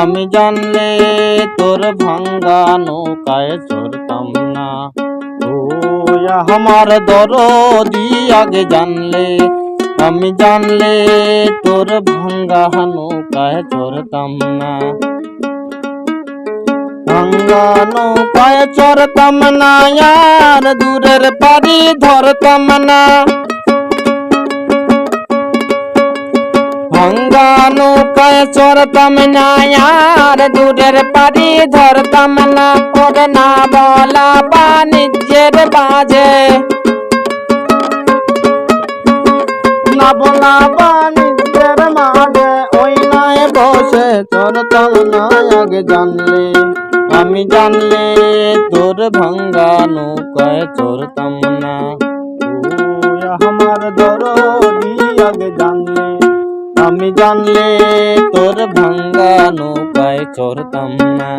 আমি জানলে তোর ভাঙ্গা নৌকায় চড়তাম না। ও আমার দরদি আগে জানলে, আমি জানলে তোর ভাঙ্গা নৌকায় চড়তাম না। ভাঙ্গা নৌকায় চড়তাম না, আর দূরের পারি ধরতাম না। ভাঙ্গা নৌকায় চড়তাম না আর দূরের পারি ধরতাম না ওরে না বলা বাণিজ্যের বাজে। না বলা বাণিজ্যের মাঝে ওই নাই বসে চড়তাম না আগে জানলে। আমি জানলে তোর ভাঙ্গা নৌকায় চড়তাম না। আমার দরদি আগে আমি জানলে তোর ভাঙ্গা নৌকায় চড়তাম না।